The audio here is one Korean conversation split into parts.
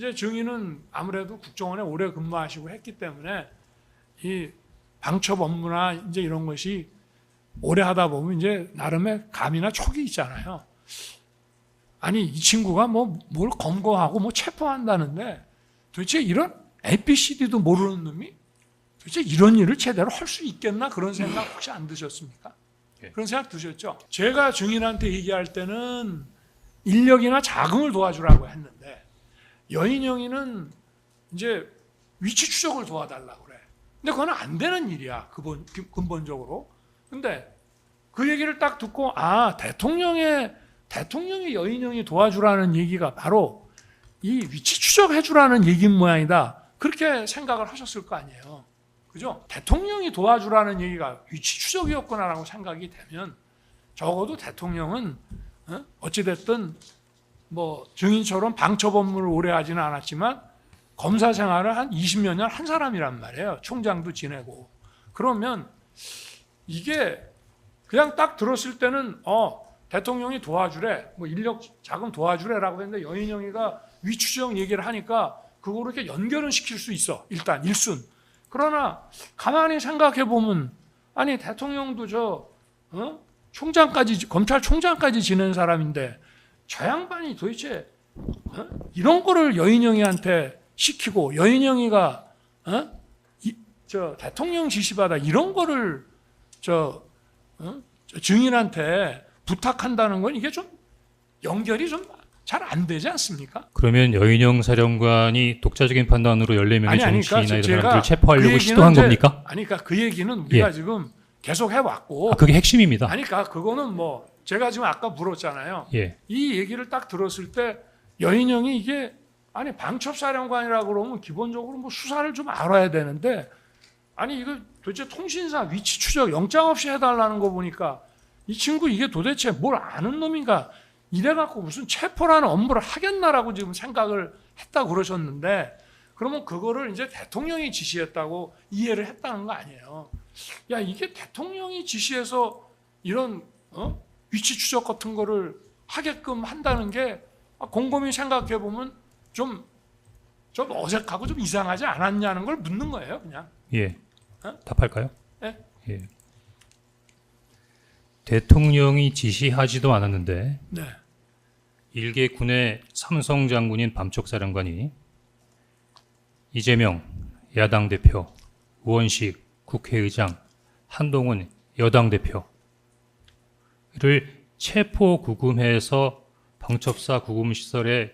이제 증인은 아무래도 국정원에 오래 근무하시고 했기 때문에 이 방첩 업무나 이제 이런 것이 오래 하다 보면 이제 나름의 감이나 촉이 있잖아요. 아니 이 친구가 뭐 뭘 검거하고 뭐 체포한다는데 도대체 이런 ABCD도 모르는 놈이 도대체 이런 일을 제대로 할 수 있겠나 그런 생각 혹시 안 드셨습니까? 예. 그런 생각 드셨죠? 제가 증인한테 얘기할 때는 인력이나 자금을 도와주라고 했는데 여인영이는 이제 위치 추적을 도와달라고 그래. 근데 그건 안 되는 일이야. 근본, 근본적으로. 근데 그 얘기를 딱 듣고 아 대통령의 대통령이 여인영이 도와주라는 얘기가 바로 이 위치 추적해주라는 얘기인 모양이다. 그렇게 생각을 하셨을 거 아니에요. 그죠? 대통령이 도와주라는 얘기가 위치 추적이었구나라고 생각이 되면 적어도 대통령은 어? 어찌됐든 뭐 증인처럼 업무를 오래 하지는 않았지만 검사 생활을 한 20몇 년 한 사람이란 말이에요. 총장도 지내고. 그러면 이게 그냥 딱 들었을 때는 어 대통령이 도와주래 뭐 인력 자금 도와주래라고 했는데 여인영이가 위추적 얘기를 하니까 그거를 이렇게 연결은 시킬 수 있어 일단 일순 그러나 가만히 생각해 보면 아니 대통령도 저 어? 총장까지 검찰총장까지 지낸 사람인데 저 양반이 도대체 어? 이런 거를 여인영이한테 시키고 여인영이가 어? 이, 저 대통령 지시받아 이런 거를 저, 어? 저 증인한테 부탁한다는 건 이게 좀 연결이 좀 잘 안 되지 않습니까? 그러면 여인영 사령관이 독자적인 판단으로 14명의 아니, 아니, 정치인이나 그러니까 이런 사람들을 체포하려고 그 시도한 이제- 겁니까? 아니 그러니까 그 얘기는 우리가 지금 계속 해왔고 아, 그게 핵심입니다. 아니 그러니까 그거는 뭐 제가 지금 아까 물었잖아요. 예. 이 얘기를 딱 들었을 때 여인영이 이게 아니 방첩사령관이라고 그러면 기본적으로 뭐 수사를 좀 알아야 되는데 아니 이거 도대체 통신사 위치 추적 영장 없이 해달라는 거 보니까 이 친구 이게 도대체 뭘 아는 놈인가 이래갖고 무슨 체포라는 업무를 하겠나라고 지금 생각을 했다고 그러셨는데 그러면 그거를 이제 대통령이 지시했다고 이해를 했다는 거 아니에요. 야 이게 대통령이 지시해서 이런 어? 위치 추적 같은 거를 하게끔 한다는 게 아, 곰곰이 생각해 보면 좀, 좀 어색하고 좀 이상하지 않았냐는 걸 묻는 거예요, 그냥. 예. 어? 답할까요? 예. 예. 대통령이 지시하지도 않았는데 네. 일개 군의 삼성 장군인 밤촉사령관이 이재명 야당 대표, 우원식 국회의장, 한동훈 여당 대표 를 체포 구금해서 방첩사 구금 시설에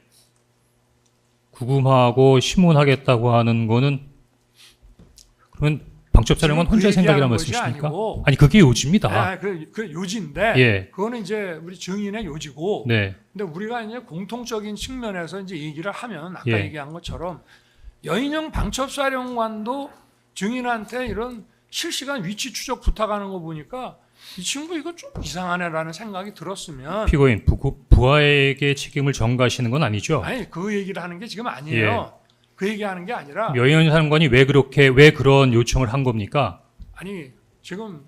구금하고 심문하겠다고 하는 거는 그러면 방첩사령관 지금 그 혼자 생각이란 얘기하는 것이 말씀이십니까? 아니 그게 요지입니다. 아, 그, 그 요지인데, 예. 그거는 이제 우리 증인의 요지고, 네. 근데 우리가 이제 공통적인 측면에서 이제 얘기를 하면 아까 예. 얘기한 것처럼 여인영 방첩사령관도 증인한테 이런 실시간 위치 추적 부탁하는 거 보니까 이 친구 이거 좀 이상하네라는 생각이 들었으면 피고인 부, 부하에게 책임을 전가하시는 건 아니죠? 아니 그 얘기를 하는 게 지금 아니에요. 그 얘기하는 게 아니라 여인 사령관이 왜 그렇게 왜 그런 요청을 한 겁니까? 아니 지금